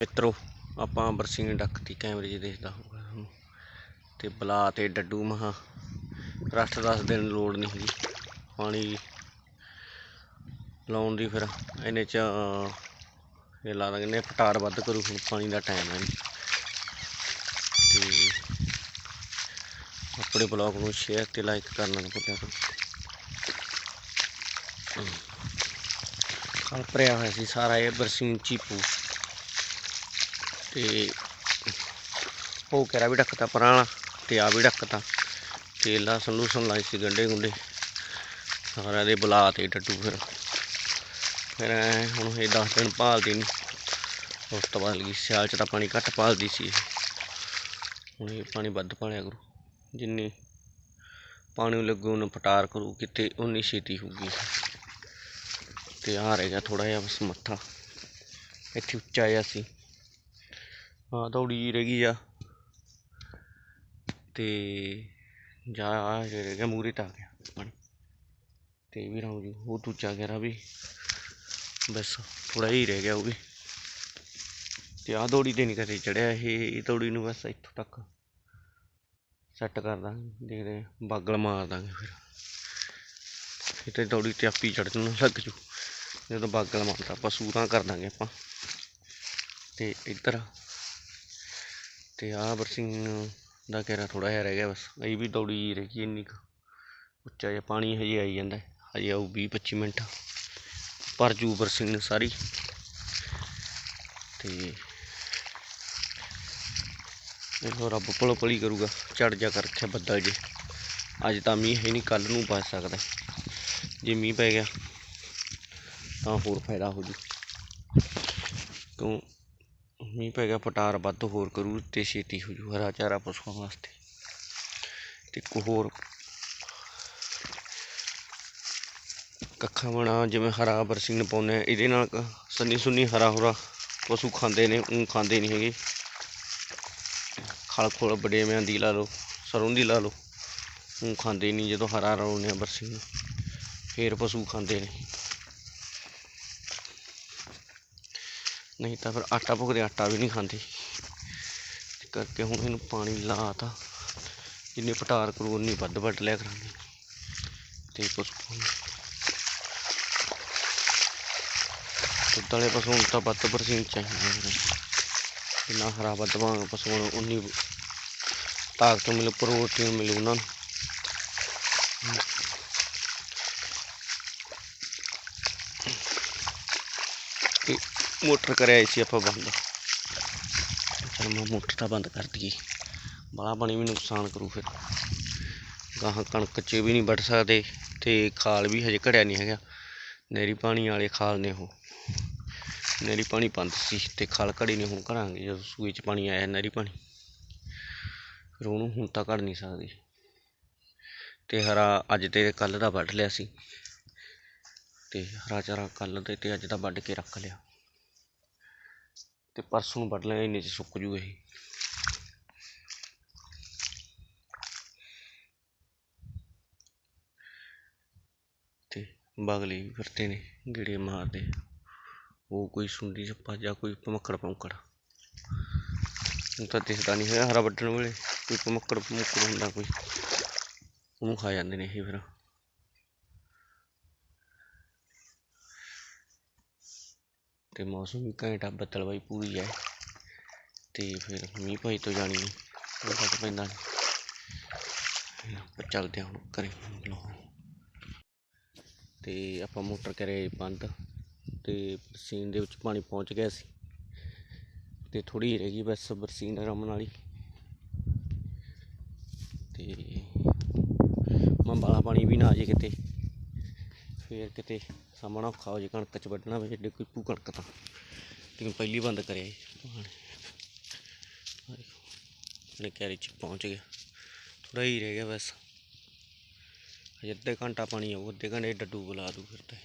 ਮਿੱਤਰੋ, ਆਪਾਂ ਬਰਸੀਨ ਡੱਕਤੀ ਕੈਮਰੇ 'ਚ ਦੇਖਦਾ ਹੋਊਗਾ ਤੁਹਾਨੂੰ। ਤੇ ਬਲਾ ਤੇ ਡੱਡੂ ਮਹਾ ਰਸਟ ਦੱਸ ਦਿਨ ਲੋੜ ਨਹੀਂ ਹੈਗੀ ਪਾਣੀ ਲਾਉਣ ਦੀ ਫਿਰ ਇਹਨੇ ਚ ਇਹ ਲਾ ਦਾਂਗੇ ਨੇ ਪਟਾਰ ਵੱਧ ਕਰੂ, ਹੁਣ ਪਾਣੀ ਦਾ ਟਾਈਮ ਹੈ ਤੇ ਆਪਣੇ ਬਲੌਗ ਨੂੰ ਸ਼ੇਅਰ ਤੇ ਲਾਈਕ ਕਰਨਾ ਨਾ ਭੁੱਲਿਆ ਕਰੋ। ਕੱਲ ਭਰਿਆ ਹੋਇਆ ਸੀ ਸਾਰਾ ਇਹ ਬਰਸੀਨ ਚੀਪੂ। ਤੇ ਉਹ ਕਰਾ ਵੀ ਢੱਕਤਾ ਪੁਰਾਣਾ ਤੇ ਆ ਵੀ ਢੱਕਤਾ ਤੇ ਲਸਣ ਲੂਸਣ ਲਾਈ ਸੀ ਗੰਡੇ ਗੁੰਡੇ। ਸਾਰਾ ਦੇ ਬੁਲਾ ਤੇ ਡੱਡੂ ਫਿਰ। ਫਿਰ ਐਂ ਹੁਣ ਇਹ 10 ਦਿਨ ਭਾਲਦੀ ਨਹੀਂ ਉਸ ਤੋਂ ਬਾਅਦ ਲੱਗੀ ਸਿਆਲ ਚ ਤਾਂ ਪਾਣੀ ਘੱਟ ਭਾਲਦੀ ਸੀ ਹੁਣ ਇਹ ਪਾਣੀ ਵੱਧ ਭਾਲਿਆ ਕਰੂ। ਜਿੰਨੀ ਪਾਣੀ ਲੱਗੂ, ਉਹਨੂੰ ਪਟਾਰ ਕਰੂ। ਕਿਤੇ ਉਨੀ ਛੇਤੀ ਹੋਊਗੀ। ਤੇ ਆ ਰਹਿ ਗਿਆ ਥੋੜਾ ਜਿਹਾ ਬਸ ਮੱਥਾ। ਇੱਥੇ ਉੱਚਾ ਜਿਹਾ ਸੀ। ਹਾਂ ਥੋੜੀ ਜਿਹੀ ਰਹਿ ਗਈ ਆ। ਤੇ ਜਾ ਆ ਰਹਿ ਗਿਆ ਮੂਰੇ ਤਾਂ ਆ ਗਿਆ ਪਾਣੀ ਤੇ ਇਹ ਵੀ ਰਹੂ ਜੀ, ਉਹ ਦੂਜਾ ਗਹਿਰਾ ਵੀ। ਬਸ ਥੋੜਾ ਹੀ ਰਹਿ ਗਿਆ ਉਹ ਵੀ। ਤੇ ਆ ਦੌੜੀ ਤੇ ਨਹੀਂ ਕਦੇ ਚੜਿਆ ਇਹ ਇਹ ਦੌੜੀ ਨੂੰ ਬਸ ਇੱਥੋਂ ਤੱਕ ਸੈੱਟ ਕਰ ਦਾਂਗੇ, ਦੇਖਦੇ ਬਾਗਲ ਮਾਰ ਦਾਂਗੇ ਫਿਰ। ਇਹ ਤੇ ਦੌੜੀ ਤੇ ਆਪੀ ਚੜਨ ਨੂੰ ਲੱਗ ਜੂ। ਜਦੋਂ ਬਾਗਲ ਮਾਰਦਾ ਆਪਾਂ ਸੂਰਾਂ ਕਰ ਦਾਂਗੇ ਆਪਾਂ। ਤੇ ਇੱਧਰ ਅਤੇ ਆਹ ਬਰਸਿੰਗ ਦਾ ਘੇਰਾ ਥੋੜ੍ਹਾ ਜਿਹਾ ਰਹਿ ਗਿਆ ਬਸ। ਇਹ ਵੀ ਦੌੜੀ ਜਿਹੀ ਰਹਿ ਗਈ ਇੰਨੀ ਕੁ। ਉੱਚਾ ਜਿਹਾ ਪਾਣੀ ਹਜੇ ਆਈ ਜਾਂਦਾ ਹਜੇ ਆਊ ਵੀਹ ਪੱਚੀ ਮਿੰਟ। ਭਰ ਜੂ ਬਰਸਿੰਗ ਸਾਰੀ। ਤੇ ਇਹੋ ਰੱਬ ਭਲੋ ਭਲੀ ਕਰੂਗਾ। ਚੜ ਜਾ ਕਰ ਰੱਖਿਆ ਬੱਦਲ ਜੇ। ਅੱਜ ਤਾਂ ਮੀਂਹ ਹੈ ਨਹੀਂ ਕੱਲ ਨੂੰ ਪੈ ਸਕਦਾ ਜੇ ਮੀਂਹ ਪੈ ਗਿਆ ਤਾਂ ਹੋਰ ਫਾਇਦਾ ਹੋ ਜੂ। ਕਿਉਂ? ਮੀਂਹ ਪੈ ਗਿਆ, ਪਟਾਰ ਵੱਧ ਹੋਰ ਕਰੂ ਅਤੇ ਛੇਤੀ ਹੋ ਜੂ, ਹਰਾ ਚਾਰਾ ਪਸ਼ੂਆਂ ਵਾਸਤੇ। ਤੇ ਇੱਕ ਹੋਰ ਕੱਖਾਂ ਬਣਾ, ਜਿਵੇਂ ਹਰਾ ਬਰਸੀਨ ਪਾਉਂਦੇ ਆ, ਇਹਦੇ ਨਾਲ ਕ- ਸੰਨੀ ਸੁੰਨੀ ਹਰਾ ਹੁਰਾ ਪਸ਼ੂ ਖਾਂਦੇ ਨੇ ਉਹ ਖਾਂਦੇ ਨਹੀਂ ਹੈਗੇ। ਖਲ ਖੋਲ ਬੜੇਵਿਆਂ ਦੀ ਲਾ ਲਓ, ਸਰੋਂ ਦੀ ਲਾ ਲਓ ਉਹ ਖਾਂਦੇ ਨਹੀਂ, ਜਦੋਂ ਹਰਾ ਰਲਾਉਂਦੇ ਆ ਬਰਸੀਨ, ਫੇਰ ਪਸ਼ੂ ਖਾਂਦੇ ਨੇ। ਨਹੀਂ ਤਾਂ ਫਿਰ ਆਟਾ ਭੁਗਦੇ ਆਟਾ ਵੀ ਨਹੀਂ ਖਾਂਦੀ। ਇਸ ਕਰਕੇ ਹੁਣ ਇਹਨੂੰ ਪਾਣੀ ਲਾਤਾ। ਜਿੰਨੇ ਪਟਾਰ ਕਰੂ ਉਨੀ ਵੱਧ ਵੱਢ ਲਿਆ ਕਰਾਂਗੇ। ਤੇ ਪਸ਼ੂ ਦੁੱਧ ਵਾਲੇ ਪਸ਼ੂ ਨੂੰ ਤਾਂ ਵੱਧ ਬਰਸੀਨ ਚਾਹੀਦੀ ਹੈ। ਜਿੰਨਾ ਹਰਾ ਵੱਧ ਪਾਵਾਂਗੇ ਪਸ਼ੂਆਂ ਨੂੰ ਉਨੀ ਤਾਕਤ ਮਿਲੂ, ਪ੍ਰੋਟੀਨ ਮਿਲੂ ਉਹਨਾਂ ਨੂੰ ਤੇ ਮੋਟਰ ਕਰਿਆ ਸੀ ਆਪਾਂ ਬੰਦ। ਚਲ ਮੈਂ ਮੋਟਰ ਤਾਂ ਬੰਦ ਕਰ ਦਈਏ। ਬੜਾ ਪਾਣੀ ਵੀ ਨੁਕਸਾਨ ਕਰੂ ਫਿਰ। ਗਾਹਾਂ ਕਣਕ 'ਚ ਵੀ ਨਹੀਂ ਵੱਢ ਸਕਦੇ ਤੇ ਖਾਲ ਵੀ ਹਜੇ ਘੜਿਆ ਨਹੀਂ ਹੈਗਾ। ਨਹਿਰੀ ਪਾਣੀ ਵਾਲੇ ਖਾਲ ਨੇ ਉਹ। ਨਹਿਰੀ ਪਾਣੀ ਬੰਦ ਸੀ ਤੇ ਖਾਲ ਘੜੀ ਨੇ ਹੁਣ ਘੜਾਂਗੇ, ਜਦੋਂ ਸੂਏ 'ਚ ਪਾਣੀ ਆਇਆ ਨਹਿਰੀ ਪਾਣੀ। ਫਿਰ ਉਹਨੂੰ ਹੁਣ ਤਾਂ ਘੜ ਨਹੀਂ ਸਕਦੇ। ਤੇ ਹਰਾ ਅੱਜ ਤੇ ਕੱਲ ਦਾ ਵੱਢ ਲਿਆ ਸੀ। ਤੇ ਹਰਾ ਚਾਰਾ ਕੱਲ ਦੇ ਤੇ ਅੱਜ ਦਾ ਵੱਢ ਕੇ ਰੱਖ ਲਿਆ। ਤੇ ਪਰਸੋਂ ਨੂੰ ਵੱਢ ਲੈਣਾ ਇੰਨੇ ਚ ਸੁੱਕ ਜੂ ਇਹ। ਤੇ ਬਗਲੀ ਵੀ ਫਿਰਦੇ ਨੇ, ਗੇੜੇ ਮਾਰਦੇ ਉਹ ਕੋਈ ਸੁੰਡੀ ਸੱਪਾ ਜਾਂ ਕੋਈ ਭਮੱਕੜ ਭੌਂਕੜ ਹੁਣ ਤਾਂ ਦਿਖਦਾ ਨਹੀਂ ਹੋਇਆ ਹਰਾ ਵੱਢਣ ਵੇਲੇ, ਕੋਈ ਭਮੱਕੜ ਭਮੱਕੜ ਹੁੰਦਾ ਕੋਈ। ਉਹਨੂੰ ਖਾ ਜਾਂਦੇ ਨੇ ਇਹ ਫਿਰ। ਤੇ ਮੌਸਮ ਵੀ ਘੈਂਟ ਆ ਬੱਦਲਵਾਈ ਪੂਰੀ ਹੈ ਤੇ ਫਿਰ ਮੀਂਹ ਭਾਈ ਤੋਂ ਜਾਣੀ ਉਹ ਘੱਟ ਪੈਂਦਾ ਆਪਾਂ ਚੱਲਦੇ ਹਾਂ ਹੁਣ ਘਰੇ। ਤੇ ਆਪਾਂ ਮੋਟਰ ਕਰੇ ਬੰਦ ਤੇ ਬਰਸੀਨ ਦੇ ਵਿੱਚ ਪਾਣੀ ਪਹੁੰਚ ਗਿਆ ਸੀ। ਤੇ ਥੋੜੀ ਰਹਿ ਗਈ ਬਸ ਬਰਸੀਨ ਰਮਨ ਵਾਲੀ ਤੇ ਮੈਂ ਬਾਲਾ ਪਾਣੀ ਵੀ ਨਾ ਆ ਜੇ ਕਿਤੇ। ਫੇਰ ਕਿਤੇ ਸਾਹਮਣਾ ਔਖਾ ਹੋ ਜੇ, ਕਣਕ ਚ ਵੱਢਣਾ ਵੇ ਏਡੇ ਕੋਈ ਭੂ ਕਣਕ ਤਾਂ। ਲੇਕਿਨ ਪਹਿਲੀ ਬੰਦ ਕਰਿਆ ਜੀ ਆਪਣੇ ਕੈਰੀ ਚ ਪਹੁੰਚ ਗਿਆ। ਥੋੜਾ ਹੀ ਰਹਿ ਗਿਆ ਬਸ। ਅਜੇ ਅੱਧੇ ਘੰਟਾ ਪਾਣੀ ਆਊ, ਅੱਧੇ ਘੰਟੇ ਡੱਡੂ ਬੁਲਾ ਦੂ ਫਿਰ ਤੇ।